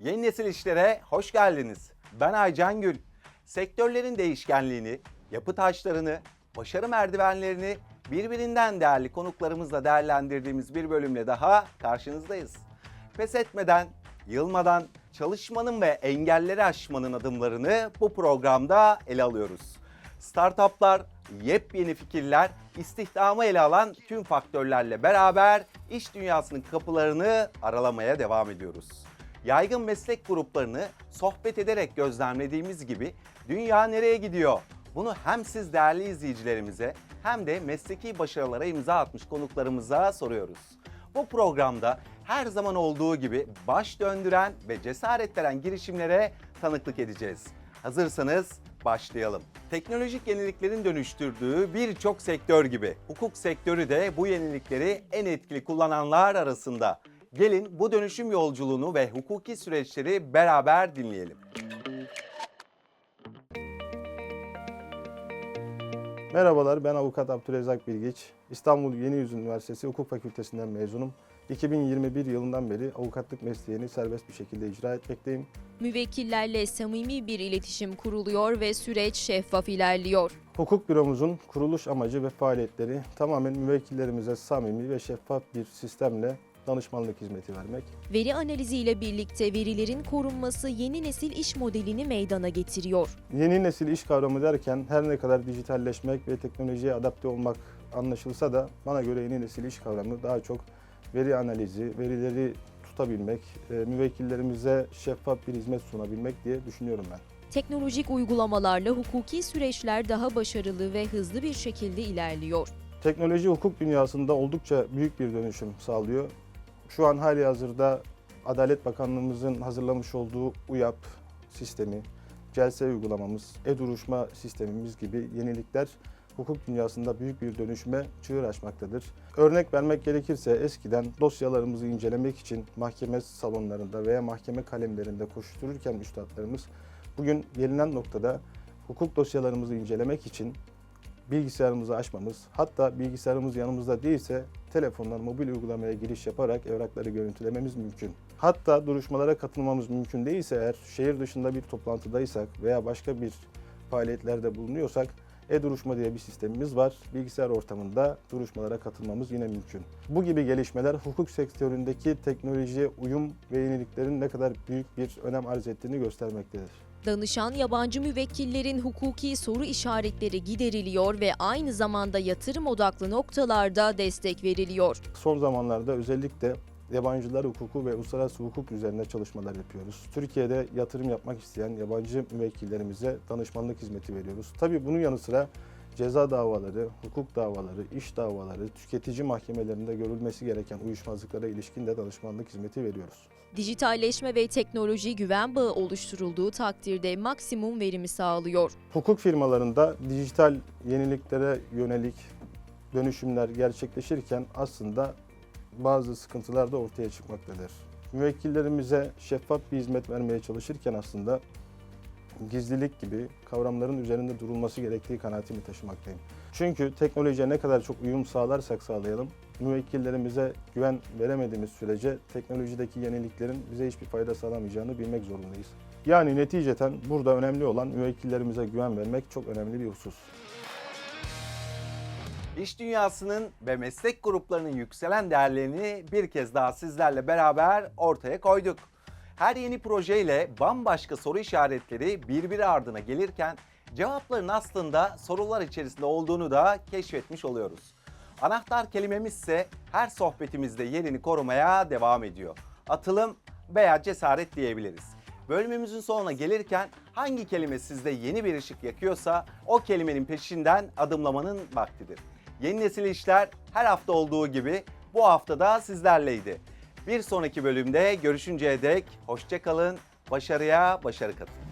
Yeni nesil işlere hoş geldiniz. Ben Aycan Gül. Sektörlerin değişkenliğini, yapı taşlarını, başarı merdivenlerini birbirinden değerli konuklarımızla değerlendirdiğimiz bir bölümle daha karşınızdayız. Pes etmeden, yılmadan çalışmanın ve engelleri aşmanın adımlarını bu programda ele alıyoruz. Startuplar, yepyeni fikirler, istihdamı ele alan tüm faktörlerle beraber iş dünyasının kapılarını aralamaya devam ediyoruz. Yaygın meslek gruplarını sohbet ederek gözlemlediğimiz gibi dünya nereye gidiyor? Bunu hem siz değerli izleyicilerimize hem de mesleki başarılara imza atmış konuklarımıza soruyoruz. Bu programda her zaman olduğu gibi baş döndüren ve cesaret veren girişimlere tanıklık edeceğiz. Hazırsanız başlayalım. Teknolojik yeniliklerin dönüştürdüğü birçok sektör gibi hukuk sektörü de bu yenilikleri en etkili kullananlar arasında. Gelin bu dönüşüm yolculuğunu ve hukuki süreçleri beraber dinleyelim. Merhabalar, ben avukat Abdülrezzak Bilgiç. İstanbul Yeni Yüz Üniversitesi Hukuk Fakültesinden mezunum. 2021 yılından beri avukatlık mesleğini serbest bir şekilde icra etmekteyim. Müvekkillerle samimi bir iletişim kuruluyor ve süreç şeffaf ilerliyor. Hukuk büromuzun kuruluş amacı ve faaliyetleri tamamen müvekkillerimize samimi ve şeffaf bir sistemle danışmanlık hizmeti vermek. Veri analiziyle birlikte verilerin korunması yeni nesil iş modelini meydana getiriyor. Yeni nesil iş kavramı derken her ne kadar dijitalleşmek ve teknolojiye adapte olmak anlaşılsa da bana göre yeni nesil iş kavramı daha çok veri analizi, verileri tutabilmek, e, müvekkillerimize şeffaf bir hizmet sunabilmek diye düşünüyorum ben. Teknolojik uygulamalarla hukuki süreçler daha başarılı ve hızlı bir şekilde ilerliyor. Teknoloji hukuk dünyasında oldukça büyük bir dönüşüm sağlıyor. Şu an hali hazırda Adalet Bakanlığımızın hazırlamış olduğu UYAP sistemi, celse uygulamamız, e-duruşma sistemimiz gibi yenilikler hukuk dünyasında büyük bir dönüşüme çığır açmaktadır. Örnek vermek gerekirse eskiden dosyalarımızı incelemek için mahkeme salonlarında veya mahkeme kalemlerinde koştururken üstadlarımız bugün gelinen noktada hukuk dosyalarımızı incelemek için bilgisayarımızı açmamız, hatta bilgisayarımız yanımızda değilse telefondan mobil uygulamaya giriş yaparak evrakları görüntülememiz mümkün. Hatta duruşmalara katılmamız mümkün değilse eğer şehir dışında bir toplantıdaysak veya başka bir faaliyetlerde bulunuyorsak e-duruşma diye bir sistemimiz var. Bilgisayar ortamında duruşmalara katılmamız yine mümkün. Bu gibi gelişmeler hukuk sektöründeki teknolojiye uyum ve yeniliklerin ne kadar büyük bir önem arz ettiğini göstermektedir. Danışan yabancı müvekkillerin hukuki soru işaretleri gideriliyor ve aynı zamanda yatırım odaklı noktalarda destek veriliyor. Son zamanlarda özellikle yabancılar hukuku ve uluslararası hukuk üzerine çalışmalar yapıyoruz. Türkiye'de yatırım yapmak isteyen yabancı müvekkillerimize danışmanlık hizmeti veriyoruz. Tabii bunun yanı sıra ceza davaları, hukuk davaları, iş davaları, tüketici mahkemelerinde görülmesi gereken uyuşmazlıklara ilişkin de danışmanlık hizmeti veriyoruz. Dijitalleşme ve teknoloji güven bağı oluşturulduğu takdirde maksimum verimi sağlıyor. Hukuk firmalarında dijital yeniliklere yönelik dönüşümler gerçekleşirken aslında bazı sıkıntılar da ortaya çıkmaktadır. Müvekkillerimize şeffaf bir hizmet vermeye çalışırken aslında gizlilik gibi kavramların üzerinde durulması gerektiği kanaatini taşımaktayım. Çünkü teknolojiye ne kadar çok uyum sağlarsak sağlayalım, müvekkillerimize güven veremediğimiz sürece teknolojideki yeniliklerin bize hiçbir fayda sağlamayacağını bilmek zorundayız. Yani neticeten burada önemli olan müvekkillerimize güven vermek çok önemli bir husus. İş dünyasının ve meslek gruplarının yükselen değerlerini bir kez daha sizlerle beraber ortaya koyduk. Her yeni projeyle bambaşka soru işaretleri birbiri ardına gelirken cevapların aslında sorular içerisinde olduğunu da keşfetmiş oluyoruz. Anahtar kelimemiz ise her sohbetimizde yerini korumaya devam ediyor. Atılım veya cesaret diyebiliriz. Bölümümüzün sonuna gelirken hangi kelime sizde yeni bir ışık yakıyorsa o kelimenin peşinden adımlamanın vaktidir. Yeni nesil işler her hafta olduğu gibi bu hafta da sizlerleydi. Bir sonraki bölümde görüşünceye dek hoşça kalın, başarıya başarı katın.